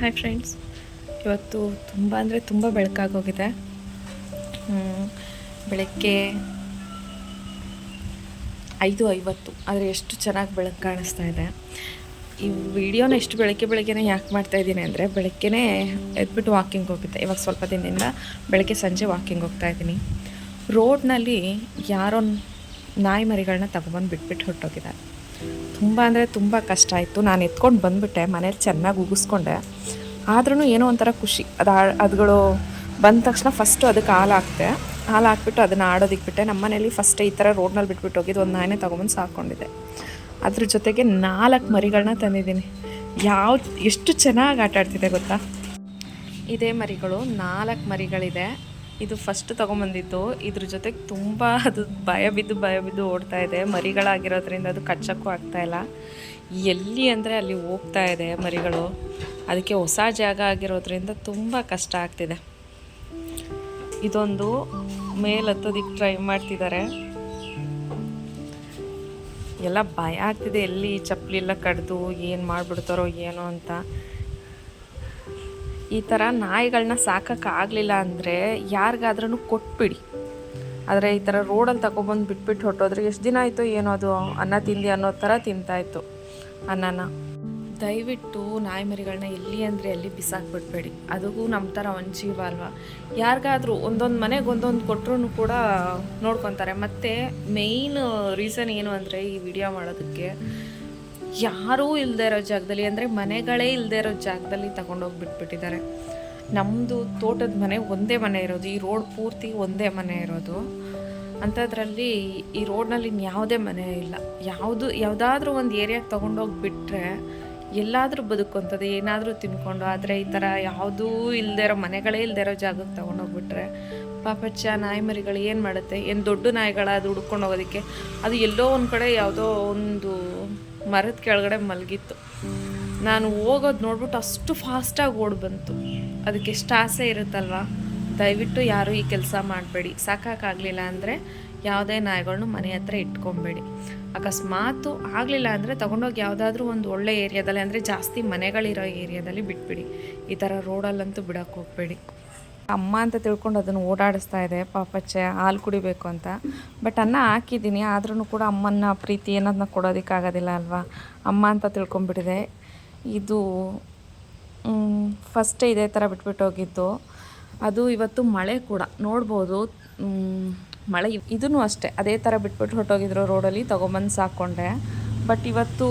Hi friends ಇವತ್ತು ತುಂಬ ಅಂದರೆ ತುಂಬ ಬೆಳಕಾಗೋಗಿದೆ. ಬೆಳಗ್ಗೆ ಐದು ಐವತ್ತು. ಆದರೆ ಎಷ್ಟು ಚೆನ್ನಾಗಿ ಬೆಳಕು ಕಾಣಿಸ್ತಾ ಇದೆ. ಈ ವಿಡಿಯೋನ ಎಷ್ಟು ಬೆಳಗ್ಗೆ ಬೆಳಗ್ಗೆನೇ ಯಾಕೆ ಮಾಡ್ತಾ ಇದ್ದೀನಿ ಅಂದರೆ ಬೆಳಗ್ಗೆನೇ ಎದ್ಬಿಟ್ಟು ವಾಕಿಂಗ್ ಹೋಗಿದ್ದೆ. ಇವಾಗ ಸ್ವಲ್ಪ ದಿನದಿಂದ ಬೆಳಗ್ಗೆ ಸಂಜೆ ವಾಕಿಂಗ್ ಹೋಗ್ತಾ ಇದ್ದೀನಿ. ರೋಡ್ನಲ್ಲಿ ಯಾರೋ ನಾಯಿ ಮರಿಗಳನ್ನ ತಗೊಬಂದು ಬಿಟ್ಬಿಟ್ಟು ಹೊರಟೋಗಿದ್ದಾರೆ. ತುಂಬ ಅಂದರೆ ತುಂಬ ಕಷ್ಟ ಆಯಿತು. ನಾನು ಎತ್ಕೊಂಡು ಬಂದುಬಿಟ್ಟೆ, ಮನೇಲಿ ಚೆನ್ನಾಗಿ ಉಗಿಸ್ಕೊಂಡೆ. ಆದ್ರೂ ಏನೋ ಒಂಥರ ಖುಷಿ. ಅದು ಅದುಗಳು ಬಂದ ತಕ್ಷಣ ಫಸ್ಟು ಅದಕ್ಕೆ ಹಾಲು ಹಾಕ್ತೆ ಹಾಲು ಹಾಕ್ಬಿಟ್ಟು ಅದನ್ನು ಆಡೋದಕ್ಕೆ ಬಿಟ್ಟೆ ನಮ್ಮ ಮನೇಲಿ ಫಸ್ಟ್ ಈ ಥರ ರೋಡ್ನಲ್ಲಿ ಬಿಟ್ಬಿಟ್ಟು ಹೋಗಿದ್ದು ಒಂದು ನಾಯಿನೇ ತೊಗೊಂಬಂದು ಸಾಕೊಂಡಿದ್ದೆ ಅದ್ರ ಜೊತೆಗೆ ನಾಲ್ಕು ಮರಿಗಳನ್ನ ತಂದಿದ್ದೀನಿ. ಯಾವ, ಎಷ್ಟು ಚೆನ್ನಾಗಿ ಆಟ ಆಡ್ತಿದೆ ಗೊತ್ತಾ? ಇದೇ ಮರಿಗಳು, ನಾಲ್ಕು ಮರಿಗಳಿದೆ. ಇದು ಫಸ್ಟ್ ತೊಗೊಂಬಂದಿದ್ದು. ಇದ್ರ ಜೊತೆಗೆ ತುಂಬ ಅದು ಭಯ ಬಿದ್ದು ಭಯ ಬಿದ್ದು ಓಡ್ತಾ ಇದೆ. ಮರಿಗಳಾಗಿರೋದ್ರಿಂದ ಅದು ಕಚ್ಚಕ್ಕೂ ಇಲ್ಲ. ಎಲ್ಲಿ ಅಂದರೆ ಅಲ್ಲಿ ಹೋಗ್ತಾ ಇದೆ ಮರಿಗಳು. ಅದಕ್ಕೆ ಹೊಸ ಜಾಗ ಆಗಿರೋದ್ರಿಂದ ತುಂಬ ಕಷ್ಟ ಆಗ್ತಿದೆ. ಇದೊಂದು ಮೇಲೆ ಹತ್ತೋದಿಕ್ಕೆ ಟ್ರೈ ಮಾಡ್ತಿದ್ದಾರೆ. ಎಲ್ಲ ಭಯ ಆಗ್ತಿದೆ. ಎಲ್ಲಿ ಚಪ್ಪಲಿ ಎಲ್ಲ ಕಡ್ದು ಏನು ಮಾಡಿಬಿಡ್ತಾರೋ ಏನೋ ಅಂತ. ಈ ಥರ ನಾಯಿಗಳನ್ನ ಸಾಕೋಕ್ಕಾಗಲಿಲ್ಲ ಅಂದರೆ ಯಾರಿಗಾದ್ರೂ ಕೊಟ್ಬಿಡಿ. ಆದರೆ ಈ ಥರ ರೋಡಲ್ಲಿ ತಗೊಬಂದು ಬಿಟ್ಬಿಟ್ಟು ಹೊಟ್ಟೋದ್ರೆ ಎಷ್ಟು ದಿನ ಆಯಿತು ಏನೋ ಅದು ಅನ್ನ ತಿಂದು ಅನ್ನೋ ಥರ ತಿಂತಾಯಿತ್ತು ಅನ್ನನ. ದಯವಿಟ್ಟು ನಾಯಿ ಮರಿಗಳನ್ನ ಎಲ್ಲಿ ಅಂದರೆ ಎಲ್ಲಿ ಬಿಸಾಕ್ಬಿಡ್ಬೇಡಿ ಅದಕ್ಕೂ ನಮ್ಮ ಥರ ಒಂದು ಜೀವ ಅಲ್ವಾ? ಯಾರಿಗಾದ್ರೂ ಒಂದೊಂದು ಮನೆಗೆ ಒಂದೊಂದು ಕೊಟ್ಟರು ಕೂಡ ನೋಡ್ಕೊತಾರೆ. ಮತ್ತು ಮೇಯ್ನ್ ರೀಸನ್ ಏನು ಅಂದರೆ ಈ ವಿಡಿಯೋ ಮಾಡೋದಕ್ಕೆ ಯಾರೂ ಇಲ್ಲದೆ ಇರೋ ಜಾಗದಲ್ಲಿ, ಅಂದರೆ ಮನೆಗಳೇ ಇಲ್ಲದೆ ಇರೋ ಜಾಗದಲ್ಲಿ ತಗೊಂಡೋಗಿ ಬಿಟ್ಬಿಟ್ಟಿದ್ದಾರೆ. ನಮ್ಮದು ತೋಟದ ಮನೆ ಒಂದೇ ಮನೆ ಇರೋದು, ಈ ರೋಡ್ ಪೂರ್ತಿ ಒಂದೇ ಮನೆ ಇರೋದು. ಅಂಥದ್ರಲ್ಲಿ ಈ ರೋಡ್ನಲ್ಲಿ ಇನ್ಯಾವುದೇ ಮನೆ ಇಲ್ಲ. ಯಾವುದು, ಯಾವುದಾದ್ರೂ ಒಂದು ಏರಿಯಾಗೆ ತೊಗೊಂಡೋಗಿ ಬಿಟ್ಟರೆ ಎಲ್ಲಾದರೂ ಬದುಕುವಂಥದ್ದು ಏನಾದರೂ ತಿನ್ಕೊಂಡು, ಆದರೆ ಈ ಥರ ಯಾವುದೂ ಇಲ್ಲದೆ ಇರೋ, ಮನೆಗಳೇ ಇಲ್ಲದೆ ಇರೋ ಜಾಗಕ್ಕೆ ತೊಗೊಂಡೋಗ್ಬಿಟ್ರೆ ಪಾಪಚ್ಚ ನಾಯಿ ಮರಿಗಳು ಏನು ಮಾಡುತ್ತೆ? ಏನು ದೊಡ್ಡ ನಾಯಿಗಳ ಅದು ಹುಡ್ಕೊಂಡು ಹೋಗೋದಕ್ಕೆ? ಅದು ಎಲ್ಲೋ ಒಂದು ಕಡೆ ಯಾವುದೋ ಒಂದು ಮರದ ಕೆಳಗಡೆ ಮಲಗಿತ್ತು. ನಾನು ಹೋಗೋದು ನೋಡ್ಬಿಟ್ಟು ಅಷ್ಟು ಫಾಸ್ಟಾಗಿ ಓಡಿ ಬಂತು. ಅದಕ್ಕೆ ಎಷ್ಟು ಆಸೆ ಇರುತ್ತಲ್ವ? ದಯವಿಟ್ಟು ಯಾರೂ ಈ ಕೆಲಸ ಮಾಡಬೇಡಿ. ಸಾಕಾಗಲಿಲ್ಲ ಅಂದರೆ ಯಾವುದೇ ನಾಯಿಗಳನ್ನ ಮನೆ ಹತ್ರ ಇಟ್ಕೊಬೇಡಿ. ಅಕಸ್ಮಾತು ಆಗಲಿಲ್ಲ ಅಂದರೆ ತೊಗೊಂಡೋಗಿ ಯಾವುದಾದ್ರೂ ಒಂದು ಒಳ್ಳೆ ಏರಿಯಾದಲ್ಲಿ ಅಂದರೆ ಜಾಸ್ತಿ ಮನೆಗಳಿರೋ ಏರಿಯಾದಲ್ಲಿ ಬಿಟ್ಬಿಡಿ. ಈ ಥರ ರೋಡಲ್ಲಂತೂ ಬಿಡೋಕ್ಕೆ ಹೋಗಬೇಡಿ. ಅಮ್ಮ ಅಂತ ತಿಳ್ಕೊಂಡು ಅದನ್ನು ಓಡಾಡಿಸ್ತಾ ಇದೆ ಪಾಪಚ್ಚೆ ಹಾಲು ಕುಡಿಬೇಕು ಅಂತ. ಬಟ್ ಅನ್ನ ಹಾಕಿದ್ದೀನಿ ಆದ್ರೂ ಕೂಡ ಅಮ್ಮನ ಪ್ರೀತಿ ಏನದನ್ನ ಕೊಡೋದಕ್ಕಾಗೋದಿಲ್ಲ ಅಲ್ವಾ? ಅಮ್ಮ ಅಂತ ತಿಳ್ಕೊಂಬಿಟ್ಟಿದೆ ಇದು ಫಸ್ಟ್ ಇದೇ ಥರ ಬಿಟ್ಬಿಟ್ಟೋಗಿದ್ದು ಅದು ಇವತ್ತು ಮಳೆ ಕೂಡ, ನೋಡ್ಬೋದು. ಮಳೆ ಇದೂ ಅಷ್ಟೇ, ಅದೇ ಥರ ಬಿಟ್ಬಿಟ್ಟು ಹೊರಟೋಗಿದ್ರು ರೋಡಲ್ಲಿ, ತೊಗೊಂಬಂದು ಸಾಕ್ಕೊಂಡೆ. ಬಟ್ ಇವತ್ತು